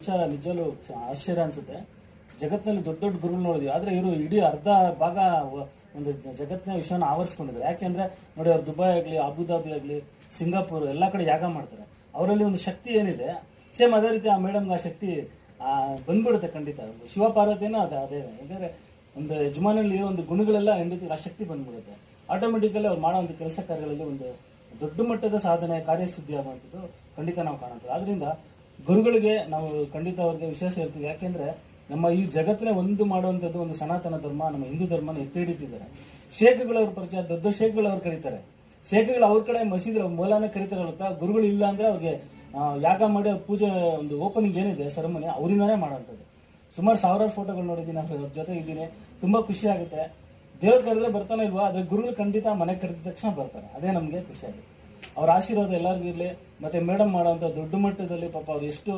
ವಿಚಾರ ನಿಜಲೂ ಆಶ್ಚರ್ಯ ಅನ್ಸುತ್ತೆ. ಜಗತ್ತಿನಲ್ಲಿ ದೊಡ್ಡ ದೊಡ್ಡ ಗುರುಗಳು ನೋಡಿದ್ವಿ. ಆದ್ರೆ ಇವರು ಇಡೀ ಅರ್ಧ ಭಾಗ ಒಂದು ಜಗತ್ತಿನ ವಿಷಯನ ಆವರಿಸ್ಕೊಂಡಿದ್ದಾರೆ. ಯಾಕೆಂದ್ರೆ ನೋಡಿ ಅವ್ರು ದುಬೈ ಆಗಲಿ ಅಬುದಾಬಿ ಆಗಲಿ ಸಿಂಗಾಪುರ್ ಎಲ್ಲ ಕಡೆ ಯಾಗ ಮಾಡ್ತಾರೆ. ಅವರಲ್ಲಿ ಒಂದು ಶಕ್ತಿ ಏನಿದೆ ಸೇಮ್ ಅದೇ ರೀತಿ ಆ ಮೇಡಮ್ಗೆ ಆ ಶಕ್ತಿ ಆ, ಬಂದ್ಬಿಡುತ್ತೆ ಖಂಡಿತ. ಶಿವ ಪಾರ್ವತಿನೂ ಅದೇ ಅದೇ. ಯಾಕಂದ್ರೆ ಒಂದು ಯಜಮಾನಲ್ಲಿ ಇರೋ ಒಂದು ಗುಣಗಳೆಲ್ಲ ಹೆಂಡತಿ ಆ ಶಕ್ತಿ ಬಂದ್ಬಿಡುತ್ತೆ. ಆಟೋಮೆಟಿಕಲಿ ಅವ್ರು ಮಾಡೋ ಒಂದು ಕೆಲಸ ಕಾರ್ಯಗಳಲ್ಲಿ ಒಂದು ದೊಡ್ಡ ಮಟ್ಟದ ಸಾಧನೆ ಕಾರ್ಯಸಿದ್ಧಿ ಆಗುವಂಥದ್ದು ಖಂಡಿತ ನಾವು ಕಾಣುತ್ತೇವೆ ಆದ್ರಿಂದ ಗುರುಗಳಿಗೆ ನಾವು ಖಂಡಿತ ಅವ್ರಿಗೆ ವಿಶೇಷ ಹೇಳ್ತೀವಿ. ಯಾಕೆಂದ್ರೆ ನಮ್ಮ ಈ ಜಗತ್ತಿನ ಒಂದು ಮಾಡುವಂಥದ್ದು ಒಂದು ಸನಾತನ ಧರ್ಮ, ನಮ್ಮ ಹಿಂದೂ ಧರ್ಮನ ಎತ್ತಿ ಹಿಡಿತಿದ್ದಾರೆ. ಶೇಖಗಳವ್ರ ಪರಿಚಯ, ದೊಡ್ಡ ಶೇಖಗಳು ಅವ್ರು ಕರೀತಾರೆ. ಶೇಖಗಳು ಅವ್ರ ಕಡೆ ಮಸೀದಿ ಮೂಲನೇ ಕರೀತಾರೆ ಗೊತ್ತಾ? ಗುರುಗಳು ಇಲ್ಲ ಅಂದ್ರೆ ಅವ್ರಿಗೆ ಯಾಗ ಮಾಡಿ ಪೂಜೆ, ಒಂದು ಓಪನಿಂಗ್ ಏನಿದೆ ಸೆರೆಮನಿ ಅವರಿಂದಾನೇ ಮಾಡೋಂಥದ್ದು ಸುಮಾರು ಸಾವಿರಾರು ಫೋಟೋಗಳು ನೋಡಿದ್ದೀನಿ ಅವ್ರ ಜೊತೆ ಇದ್ದೀನಿ. ತುಂಬಾ ಖುಷಿ ಆಗುತ್ತೆ. ದೇವ್ರು ಕರೆದ್ರೆ ಬರ್ತಾನೆ ಇಲ್ವಾ ಅದ್ರ ಗುರುಗಳು ಖಂಡಿತ ಮನೆ ಕರೆದ ತಕ್ಷಣ ಬರ್ತಾರೆ. ಅದೇ ನಮಗೆ ಖುಷಿ ಆಗುತ್ತೆ. ಅವ್ರ ಆಶೀರ್ವಾದ ಎಲ್ಲರಿಗೂ ಇರಲಿ. ಮತ್ತೆ ಮೇಡಮ್ ಮಾಡೋಂಥ ದೊಡ್ಡ ಮಟ್ಟದಲ್ಲಿ ಪಾಪ ಅವ್ರು ಎಷ್ಟು